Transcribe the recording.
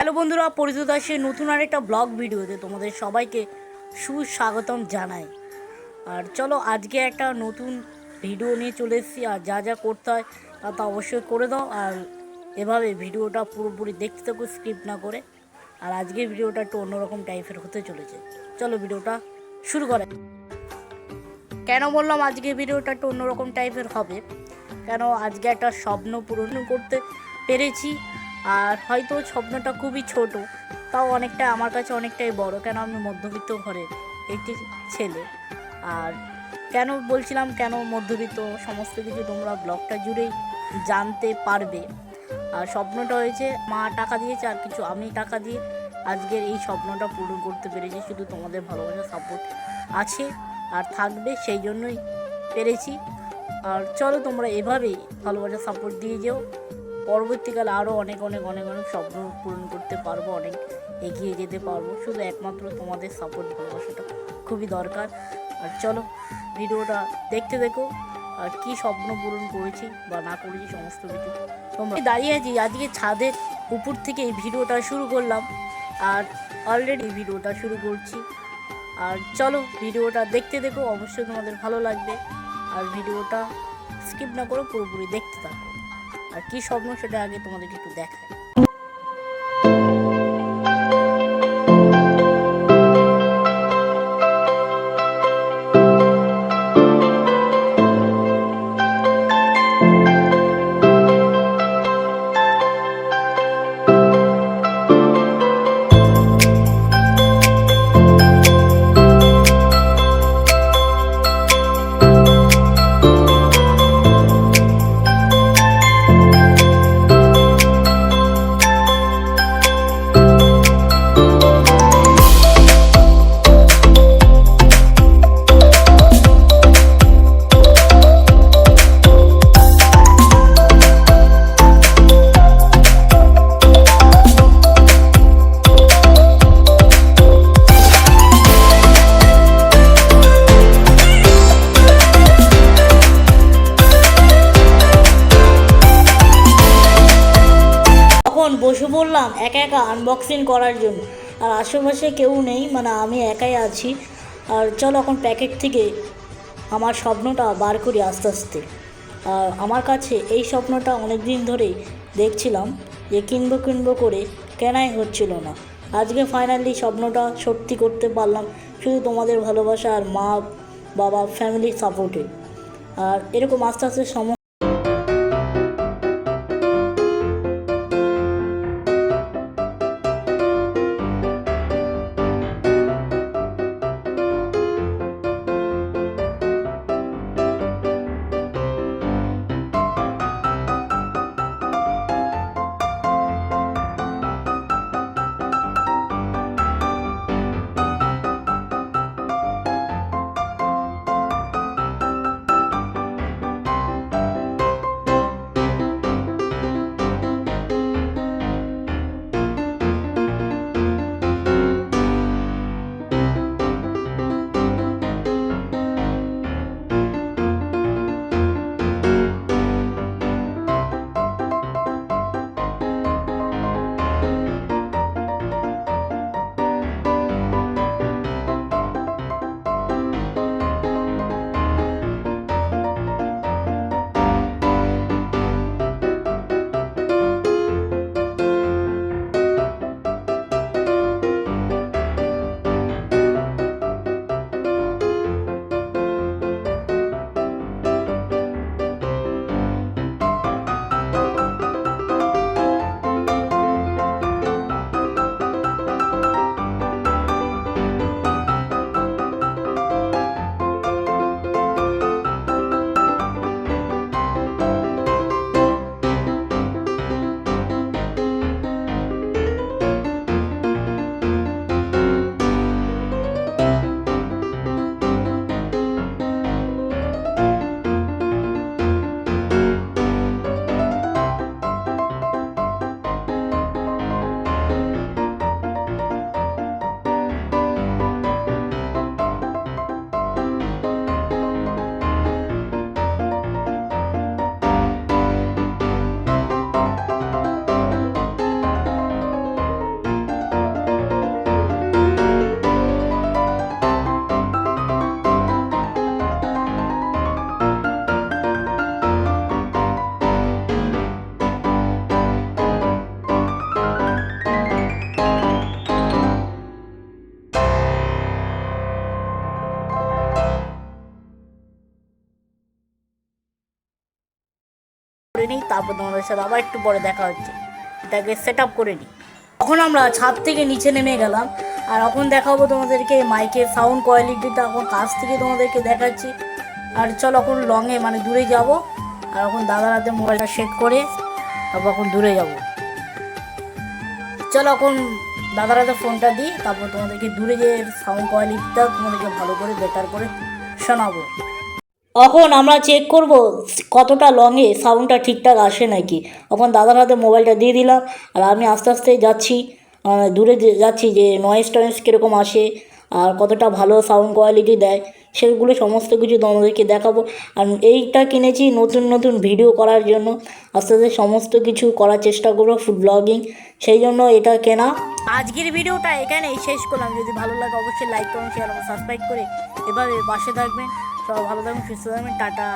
Hello বন্ধুরা, পরিচিত দাসের নতুন আরেকটা ব্লগ ভিডিওতে তোমাদের সবাইকে সুস্বাগতম জানাই। আর চলো আজকে একটা নতুন ভিডিও নিয়ে চলে এসেছি, আর যা যা করতে হয় তা অবশ্যই করে দাও। আর এভাবে ভিডিওটা পুরোপুরি দেখতে থাকো, স্কিপ না করে। আর আজকের ভিডিওটা একটু অন্যরকম টাইপের হতে চলেছে। চলো ভিডিওটা শুরু করে কেন বললাম আজকে ভিডিওটা একটু অন্যরকম টাইপের হবে? কেন আজকে একটা স্বপ্ন পূরণ করতে পেরেছি? আর হয়তো স্বপ্নটা খুবই ছোট, তাও অনেকটা আমার কাছে অনেকটাই বড়। কেন আমি মধ্যবিত্ত ঘরের একটি ছেলে? আর কেন বলছিলাম কেন মধ্যবিত্ত? সমস্ত কিছু তোমরা ব্লগটা জুড়েই জানতে পারবে। আর স্বপ্নটা হয়েছে, মা টাকা দিয়েছে আর কিছু, আমি টাকা দিয়ে আজকের এই স্বপ্নটা পূরণ করতে পেরেছি। শুধু তোমাদের ভালোবাসা সাপোর্ট আছে আর থাকবে, সেই জন্যই পেরেছি। আর চলো তোমরা এভাবেই ভালোবাসা সাপোর্ট দিয়ে যেও। পরবর্তীকালে আরও অনেক অনেক অনেক অনেক স্বপ্ন পূরণ করতে পারব, অনেক এগিয়ে যেতে পারব। শুধু একমাত্র তোমাদের সাপোর্ট ভালোবাসাটা খুবই দরকার। আর চলো, ভিডিওটা দেখতে দেখো, আর কি স্বপ্ন পূরণ করেছি বা না করেছি সমস্ত কিছু। তোমরা দাঁড়িয়ে আছি, আজকে ছাদের উপর থেকে এই ভিডিওটা শুরু করলাম। আর অলরেডি ভিডিওটা শুরু করছি। আর চলো, ভিডিওটা দেখতে দেখো, অবশ্যই তোমাদের ভালো লাগবে। আর ভিডিওটা স্কিপ না করে পুরোপুরি দেখতে থাকো। আর কি স্বপ্ন সেটা আগে তোমাদেরকে একটু দেখায় বসে পড়লাম একা একা আনবক্সিং করার জন্য। আর আশেপাশে কেউ নেই মানে আমি একাই আছি। আর চলো এখন প্যাকেট থেকে আমার স্বপ্নটা বার করি আস্তে আস্তে। আর আমার কাছে এই স্বপ্নটা অনেক দিন ধরেই দেখছিলাম যে কিনবো কিনবো করে কেনাই হচ্ছিল না। আজকে ফাইনালি স্বপ্নটা সত্যি করতে পারলাম, শুধু তোমাদের ভালোবাসা আর মা বাবা ফ্যামিলির সাপোর্টে আর এরকম আস্তে আস্তে সম তারপর তোমাদের সাথে আবার একটু পরে দেখা হচ্ছে। এটাকে সেট আপ করে নিই। তখন আমরা ছাদ থেকে নিচে নেমে গেলাম, আর এখন দেখাবো তোমাদেরকে মাইকের সাউন্ড কোয়ালিটিটা এখন কাছ থেকে তোমাদেরকে দেখাচ্ছি। আর চলো এখন লংয়ে মানে দূরে যাব, আর এখন দাদার হাতে মোবাইলটা সেট করে তারপর এখন দূরে যাব। চলো এখন দাদার হাতে ফোনটা দিই, তারপর তোমাদেরকে দূরে যে সাউন্ড কোয়ালিটিটা তোমাদেরকে ভালো করে বেটার করে শোনাবো। এখন আমরা চেক করব কতটা লংয়ে সাউন্ডটা ঠিকঠাক আসে নাকি। এখন দাদার হাতে মোবাইলটা দিয়ে দিলাম, আর আমি আস্তে আস্তে যাচ্ছি। দূরে যাচ্ছি যে নয়েজ টয়েস কীরকম আসে, আর কতটা ভালো সাউন্ড কোয়ালিটি দেয়, সেগুলো সমস্ত কিছু তোমাদেরকে দেখাবো। আর এইটা কিনেছি নতুন নতুন ভিডিও করার জন্য। আস্তে আস্তে সমস্ত কিছু করার চেষ্টা করব ফুড ব্লগিং সেই জন্য এটা কেনা। আজকের ভিডিওটা এখানেই শেষ করলাম। যদি ভালো লাগে অবশ্যই লাইক করুন শেয়ার সাবস্ক্রাইব করে এভাবে পাশে থাকবেন। সবাই ভালো থাকবেন সুস্থ থাকবেন টাটা।